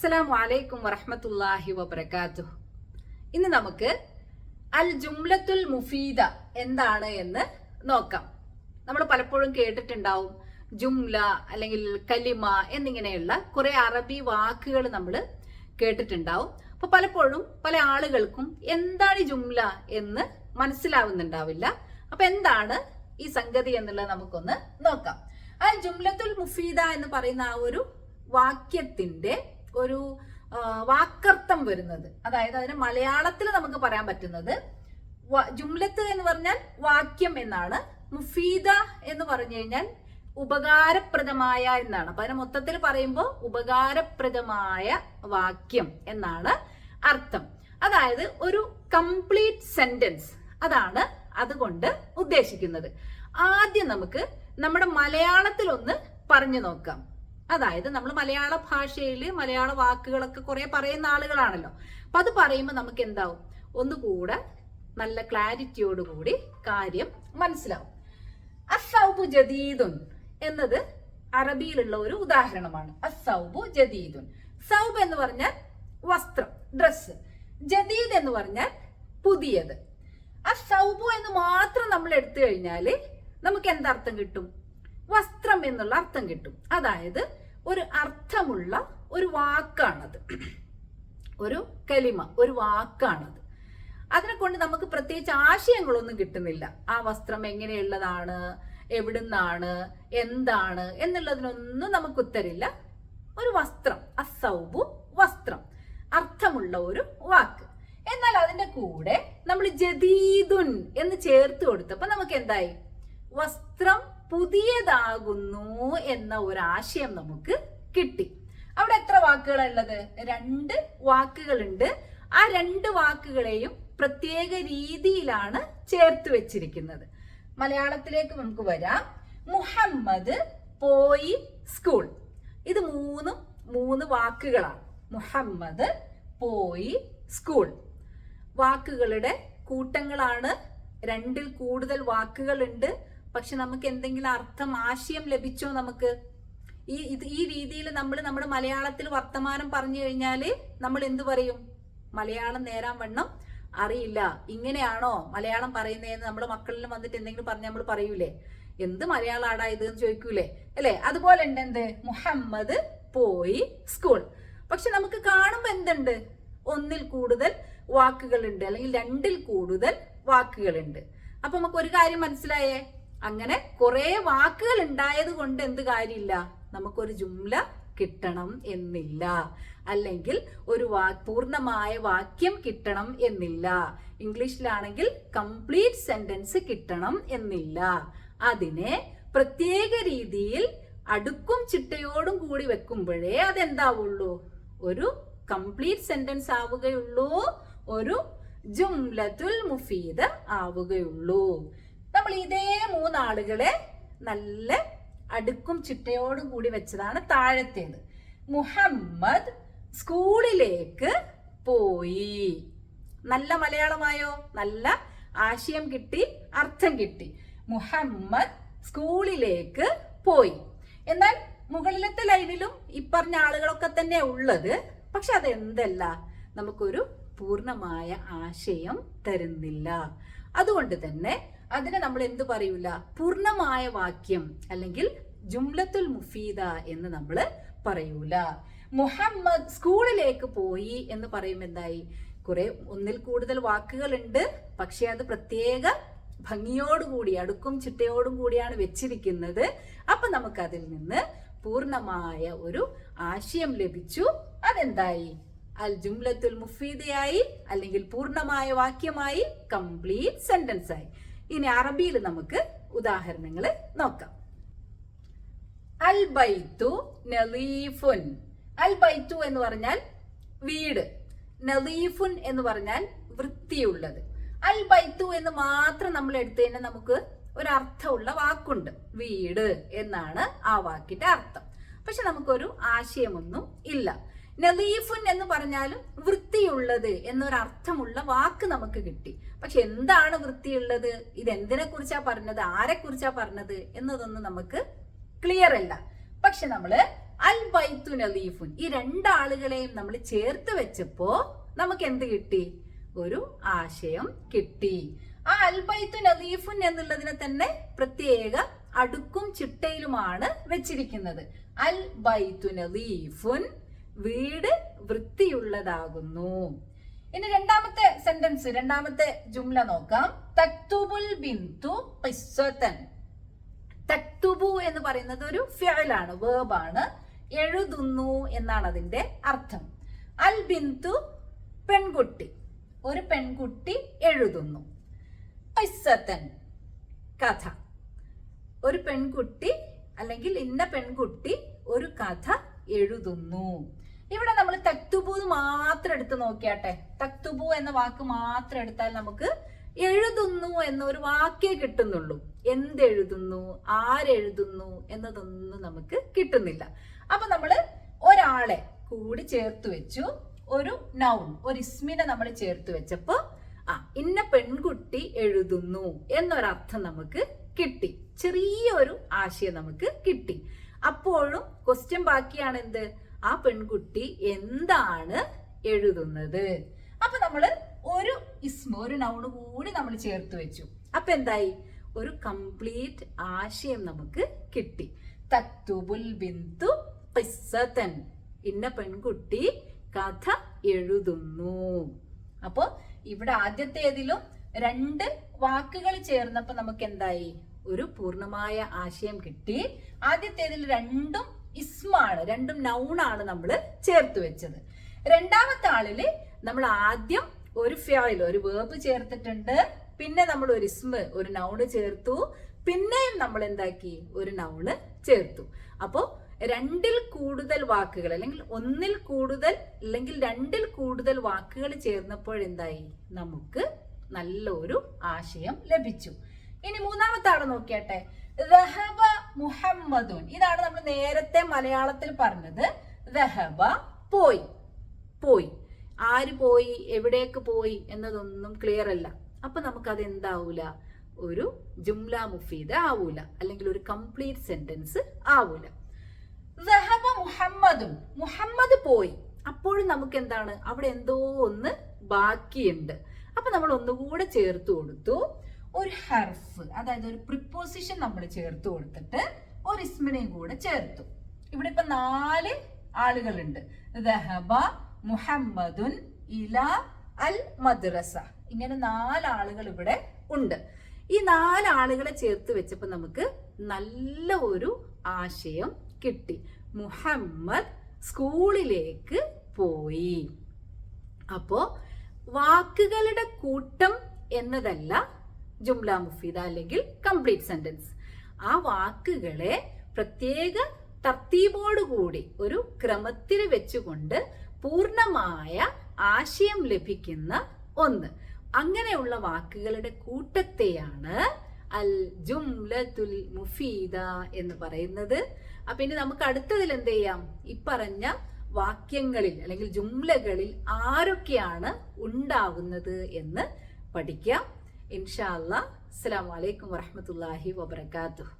അസ്സലാമു അലൈക്കും വറഹമത്തല്ലാഹി വബറകാതുഹു. ഇന്ന് നമുക്ക് അൽ ജുംലത്തുൽ മുഫീദ എന്താണ് എന്ന് നോക്കാം. നമ്മൾ പലപ്പോഴും കേട്ടിട്ടുണ്ടാവും ജുംല അല്ലെങ്കിൽ കലിമ എന്നിങ്ങനെയുള്ള കുറെ അറബി വാക്കുകൾ നമ്മൾ കേട്ടിട്ടുണ്ടാവും. അപ്പൊ പലപ്പോഴും പല ആളുകൾക്കും എന്താണ് ജുംല എന്ന് മനസ്സിലാവുന്നുണ്ടാവില്ല. അപ്പൊ എന്താണ് ഈ സംഗതി എന്നുള്ളത് നമുക്കൊന്ന് നോക്കാം. അൽ ജുംലത്തുൽ മുഫീദ എന്ന് പറയുന്ന ആ ഒരു വാക്യത്തിന്റെ ഒരു വാക്കർത്ഥം വരുന്നത്. അതായത് അതിന് മലയാളത്തിൽ നമുക്ക് പറയാൻ പറ്റുന്നത് ജുംലത്ത് എന്ന് പറഞ്ഞാൽ വാക്യം എന്നാണ്. മുഫീദ എന്ന് പറഞ്ഞു കഴിഞ്ഞാൽ ഉപകാരപ്രദമായ എന്നാണ്. അപ്പൊ അതിനെ മൊത്തത്തിൽ പറയുമ്പോൾ ഉപകാരപ്രദമായ വാക്യം എന്നാണ് അർത്ഥം. അതായത് ഒരു കംപ്ലീറ്റ് സെന്റൻസ്. അതാണ് അതുകൊണ്ട് ഉദ്ദേശിക്കുന്നത്. ആദ്യം നമുക്ക് നമ്മുടെ മലയാളത്തിൽ ഒന്ന് പറഞ്ഞു നോക്കാം. അതായത് നമ്മൾ മലയാള ഭാഷയിൽ മലയാള വാക്കുകളൊക്കെ കുറെ പറയുന്ന ആളുകളാണല്ലോ. അപ്പൊ അത് പറയുമ്പോൾ നമുക്ക് എന്താവും? ഒന്നുകൂടെ നല്ല ക്ലാരിറ്റിയോടുകൂടി കാര്യം മനസ്സിലാവും. അസൗബു ജദീദുൻ എന്നത് അറബിയിലുള്ള ഒരു ഉദാഹരണമാണ്. അസൗബു ജദീദുൻ. സൗബ് എന്ന് പറഞ്ഞാൽ വസ്ത്രം ഡ്രസ്സ് ജദീദ് എന്ന് പറഞ്ഞാൽ പുതിയത്. അസൗബു എന്ന് മാത്രം നമ്മൾ എടുത്തു കഴിഞ്ഞാൽ നമുക്ക് എന്തർത്ഥം കിട്ടും? വസ്ത്രം എന്നുള്ള അർത്ഥം കിട്ടും. അതായത് ഒരു അർത്ഥമുള്ള ഒരു വാക്കാണത്. ഒരു കലിമ ഒരു വാക്കാണത്. അതിനെ കൊണ്ട് നമുക്ക് പ്രത്യേകിച്ച് ആശയങ്ങളൊന്നും കിട്ടുന്നില്ല. ആ വസ്ത്രം എങ്ങനെയുള്ളതാണ് എവിടുന്നാണ് എന്താണ് എന്നുള്ളതിനൊന്നും നമുക്ക് ഉത്തരില്ല ഒരു വസ്ത്രം അസൗബു വസ്ത്രം അർത്ഥമുള്ള ഒരു വാക്ക്. എന്നാൽ അതിന്റെ കൂടെ നമ്മൾ ജദീദുൻ എന്ന് ചേർത്ത് കൊടുത്തപ്പോ നമുക്ക് എന്തായി? വസ്ത്രം പുതിയതാകുന്നു എന്ന ആശയം നമുക്ക് കിട്ടി. അവിടെ എത്ര വാക്കുകളുള്ളത് രണ്ട് വാക്കുകളുണ്ട്. ആ രണ്ട് വാക്കുകളെയും പ്രത്യേക രീതിയിലാണ് ചേർത്ത് വെച്ചിരിക്കുന്നത്. മലയാളത്തിലേക്ക് നമുക്ക് വരാം. മുഹമ്മദ് പോയി സ്കൂൾ. ഇത് മൂന്നും മൂന്ന് വാക്കുകളാണ്. മുഹമ്മദ് പോയി സ്കൂൾ. വാക്കുകളുടെ കൂട്ടങ്ങളാണ്. രണ്ടിൽ കൂടുതൽ വാക്കുകളുണ്ട്. പക്ഷെ നമുക്ക് എന്തെങ്കിലും അർത്ഥം ആശയം ലഭിച്ചോ നമുക്ക്? ഈ ഇത് ഈ രീതിയിൽ നമ്മൾ നമ്മുടെ മലയാളത്തിൽ വർത്തമാനം പറഞ്ഞു കഴിഞ്ഞാൽ നമ്മൾ എന്തു പറയും? മലയാളം നേരാൻ വണ്ണം അറിയില്ല. ഇങ്ങനെയാണോ മലയാളം പറയുന്നതെന്ന് നമ്മുടെ മക്കളിൽ വന്നിട്ട് എന്തെങ്കിലും പറഞ്ഞ് നമ്മൾ പറയൂലേ? എന്ത് മലയാളാടാ ഇത് എന്ന് ചോദിക്കൂലേ? അല്ലേ? അതുപോലെ ഉണ്ട് എന്ത്? മുഹമ്മദ് പോയി സ്കൂൾ. പക്ഷെ നമുക്ക് കാണുമ്പോൾ എന്തുണ്ട്? ഒന്നിൽ കൂടുതൽ വാക്കുകളുണ്ട്. അല്ലെങ്കിൽ രണ്ടിൽ കൂടുതൽ വാക്കുകളുണ്ട്. അപ്പൊ നമുക്ക് ഒരു കാര്യം മനസ്സിലായേ? അങ്ങനെ കുറെ വാക്കുകൾ ഉണ്ടായത് കൊണ്ട് എന്ത് കാര്യമില്ല? നമുക്കൊരു ജുംല കിട്ടണം എന്നില്ല. അല്ലെങ്കിൽ ഒരു വാ പൂർണമായ വാക്യം കിട്ടണം എന്നില്ല. ഇംഗ്ലീഷിലാണെങ്കിൽ കംപ്ലീറ്റ് സെന്റൻസ് കിട്ടണം എന്നില്ല. അതിനെ പ്രത്യേക രീതിയിൽ അടുക്കും ചിട്ടയോടും കൂടി വെക്കുമ്പോഴേ അതെന്താവുള്ളൂ? ഒരു കംപ്ലീറ്റ് സെന്റൻസ് ആവുകയുള്ളൂ. ഒരു ജുംലത്തുൽ മുഫീദ് ആവുകയുള്ളൂ. നമ്മൾ ഇതേ മൂന്നാളുകളെ നല്ല അടുക്കും ചിട്ടയോടും കൂടി വെച്ചതാണ് താഴത്തേത്. മുഹമ്മദ് സ്കൂളിലേക്ക് പോയി. നല്ല മലയാളമായോ? നല്ല ആശയം കിട്ടി അർത്ഥം കിട്ടി. മുഹമ്മദ് സ്കൂളിലേക്ക് പോയി. എന്നാൽ മുകളിലത്തെ ലൈനിലും ഇപ്പറഞ്ഞ ആളുകളൊക്കെ തന്നെ ഉള്ളത്. പക്ഷെ അതെന്തല്ല? നമുക്കൊരു പൂർണമായ ആശയം തരുന്നില്ല. അതുകൊണ്ട് തന്നെ അതിനെ നമ്മൾ എന്ത് പറയൂല? പൂർണമായ വാക്യം അല്ലെങ്കിൽ ജുംലത്തുൽ മുഫീദ എന്ന് നമ്മൾ പറയൂല. മുഹമ്മദ് സ്കൂളിലേക്ക് പോയി എന്ന് പറയുമ്പോൾ എന്തായി? കുറെ ഒന്നിൽ കൂടുതൽ വാക്കുകളുണ്ട്. പക്ഷെ അത് പ്രത്യേക ഭംഗിയോടുകൂടി അടുക്കും ചിട്ടയോടും കൂടിയാണ് വെച്ചിരിക്കുന്നത്. അപ്പൊ നമുക്ക് അതിൽ നിന്ന് പൂർണമായ ഒരു ആശയം ലഭിച്ചു. അതെന്തായി? അൽ ജുംലത്തുൽ മുഫീദയായി അല്ലെങ്കിൽ പൂർണമായ വാക്യമായി കംപ്ലീറ്റ് സെന്റൻസ് ആയി ഇനി അറബിയിൽ നമുക്ക് ഉദാഹരണങ്ങൾ നോക്കാം. അൽ ബൈത്തു നലീഫുൻ. അൽ ബൈത്തു എന്ന് പറഞ്ഞാൽ വീട്. നലീഫുൻ എന്ന് പറഞ്ഞാൽ വൃത്തിയുള്ളത്. അൽ ബൈത്തു എന്ന് മാത്രം നമ്മൾ എടുത്തു കഴിഞ്ഞാൽ നമുക്ക് ഒരർത്ഥമുള്ള വാക്കുണ്ട്. വീട് എന്നാണ് ആ വാക്കിന്റെ അർത്ഥം. പക്ഷെ നമുക്കൊരു ആശയമൊന്നും ഇല്ല. നലീഫുൻ എന്ന് പറഞ്ഞാലും വൃത്തിയുള്ളത് എന്നൊരർത്ഥമുള്ള വാക്ക് നമുക്ക് കിട്ടി. പക്ഷെ എന്താണ് വൃത്തിയുള്ളത്? ഇത് എന്തിനെ കുറിച്ചാ പറഞ്ഞത്? ആരെ കുറിച്ചാ പറഞ്ഞത്? എന്നതൊന്നും നമുക്ക് ക്ലിയർ അല്ല. പക്ഷെ നമ്മൾ അൽ ബൈത്തു നലീഫുൻ ഈ രണ്ടാളുകളെയും നമ്മൾ ചേർത്ത് വെച്ചപ്പോ നമുക്ക് എന്ത് കിട്ടി? ഒരു ആശയം കിട്ടി. ആ അൽ ബൈത്തു നദീഫുൻ എന്നുള്ളതിനെ തന്നെ പ്രത്യേക അടുക്കും ചിട്ടയിലുമാണ് വെച്ചിരിക്കുന്നത്. അൽ ബൈത്തു നദീഫുൻ വീട് വൃത്തിയുള്ളതാകുന്നു. ഇനി രണ്ടാമത്തെ സെന്റൻസ് രണ്ടാമത്തെ ജുംല നോക്കാം. തക്തുബുൽ ബിന്തു ഖിസ്സതൻ തക്തുബു എന്ന് പറയുന്നത് ഒരു ഫിയലാണ് വേബാണ്. എഴുതുന്നു എന്നാണ് അതിന്റെ അർത്ഥം. അൽ ബിന്തു പെൺകുട്ടി. ഒരു പെൺകുട്ടി എഴുതുന്നു. ഖിസ്സതൻ കഥ. ഒരു പെൺകുട്ടി അല്ലെങ്കിൽ ഇന്ന പെൺകുട്ടി ഒരു കഥ എഴുതുന്നു. ഇവിടെ നമ്മൾ തക്തുബു മാത്രം എടുത്ത് നോക്കിയാട്ടെ. തക്തുബു എന്ന വാക്ക് മാത്രം എടുത്താൽ നമുക്ക് എഴുതുന്നു എന്നൊരു വാക്കേ കിട്ടുന്നുള്ളൂ. എന്തെഴുതുന്നു? ആരെഴുതുന്നു? എന്നതൊന്നും നമുക്ക് കിട്ടുന്നില്ല. അപ്പൊ നമ്മൾ ഒരാളെ കൂടി ചേർത്ത് വെച്ചു. ഒരു നൗൺ ഒരു ഇസ്മിനെ നമ്മൾ ചേർത്ത് വെച്ചപ്പോ ആ ഇന്ന പെൺകുട്ടി എഴുതുന്നു എന്നൊരർത്ഥം നമുക്ക് കിട്ടി. ചെറിയൊരു ആശയം നമുക്ക് കിട്ടി. അപ്പോഴും ക്വസ്റ്റ്യൻ ബാക്കിയാണ് എന്ത്? ആ പെൺകുട്ടി എന്താണ് എഴുതുന്നത്? അപ്പൊ നമ്മൾ ഒരു ഇസ്മ ഒരു നൗണ് കൂടി നമ്മൾ ചേർത്ത് വെച്ചു. അപ്പൊ എന്തായി? ഒരു കംപ്ലീറ്റ് ആശയം നമുക്ക് കിട്ടി. തക്തുബുൽ ബിന്ദു പിസ്സതൻ ഇന്ന പെൺകുട്ടി കഥ എഴുതുന്നു. അപ്പോ ഇവിടെ ആദ്യത്തേതിലും രണ്ട് വാക്കുകൾ ചേർന്നപ്പോ നമുക്ക് എന്തായി ഒരു പൂർണമായ ആശയം കിട്ടി. ആദ്യത്തേതിൽ രണ്ടും ഇസ്മാണ് രണ്ടും നൗണാണ് നമ്മൾ ചേർത്ത് വെച്ചത്. രണ്ടാമത്തെ ആളിൽ നമ്മൾ ആദ്യം ഒരു ഫ്യോയിൽ ഒരു വേർബ് ചേർത്തിട്ടുണ്ട്. പിന്നെ നമ്മൾ ഒരു ഇസ്മ് ഒരു നൗണ് ചേർത്തു. പിന്നെയും നമ്മൾ എന്താക്കി? ഒരു നൗണ് ചേർത്തു. അപ്പോൾ രണ്ടിൽ കൂടുതൽ വാക്കുകൾ അല്ലെങ്കിൽ ഒന്നിൽ കൂടുതൽ അല്ലെങ്കിൽ രണ്ടിൽ കൂടുതൽ വാക്കുകൾ ചേർന്നപ്പോൾ എന്തായി നമുക്ക് നല്ലൊരു ആശയം ലഭിച്ചു. ഇനി മൂന്നാമത്തെ ആൾ നോക്കിയാട്ടെ. റഹബ മുഹമ്മദുൻ. ഇതാണ് നമ്മൾ നേരത്തെ മലയാളത്തിൽ പറഞ്ഞത്. റഹബ പോയി. പോയി. ആര് പോയി? എവിടേക്ക് പോയി? എന്നതൊന്നും ക്ലിയർ അല്ല. അപ്പൊ നമുക്കത് എന്താവൂല? ഒരു ജുംല മുഫീദ് ആവൂല. അല്ലെങ്കിൽ ഒരു കംപ്ലീറ്റ് സെന്റൻസ് ആവൂല. റഹബ മുഹമ്മദുൻ. മുഹമ്മദ് പോയി. അപ്പോഴും നമുക്ക് എന്താണ് അവിടെ എന്തോ ഒന്ന് ബാക്കിയുണ്ട്. അപ്പൊ നമ്മൾ ഒന്നുകൂടെ ചേർത്ത് കൊടുത്തു. ഒരു ഹർഫ് അതായത് ഒരു പ്രിപ്പോസിഷൻ നമ്മൾ ചേർത്ത് കൊടുത്തിട്ട് ഒരു ഇസ്മിനെയും കൂടെ ചേർത്തു. ഇവിടെ ഇപ്പൊ നാല് ആളുകളുണ്ട്. ദഹബ മുഹമ്മദുൻ ഇല അൽ മദ്രസ. ഇങ്ങനെ നാല് ആളുകൾ ഇവിടെ ഉണ്ട്. ഈ നാല് ആളുകളെ ചേർത്ത് വെച്ചപ്പോൾ നമുക്ക് നല്ല ഒരു ആശയം കിട്ടി. മുഹമ്മദ് സ്കൂളിലേക്ക് പോയി. അപ്പോ വാക്കുകളുടെ കൂട്ടം എന്നതല്ല ജുംല മുഫീദ അല്ലെങ്കിൽ കംപ്ലീറ്റ് സെന്റൻസ്. ആ വാക്കുകളെ പ്രത്യേക തർത്തീബോടുകൂടി ഒരു ക്രമത്തിൽ വെച്ചുകൊണ്ട് പൂർണമായ ആശയം ലഭിക്കുന്ന ഒന്ന്. അങ്ങനെയുള്ള വാക്കുകളുടെ കൂട്ടത്തെയാണ് അൽ ജുംലത്തുൽ മുഫീദ എന്ന് പറയുന്നത്. അപ്പൊ ഇനി നമുക്ക് അടുത്തതിൽ എന്ത് ചെയ്യാം? ഇപ്പറഞ്ഞ വാക്യങ്ങളിൽ അല്ലെങ്കിൽ ജുംലകളിൽ ആരൊക്കെയാണ് ഉണ്ടാവുന്നത് എന്ന് പഠിക്കാം. ഇൻഷാ അല്ലാ അസ്സലാമു അലൈക്കും വറഹ്മത്തുള്ളാഹി വബറകാതുഹു.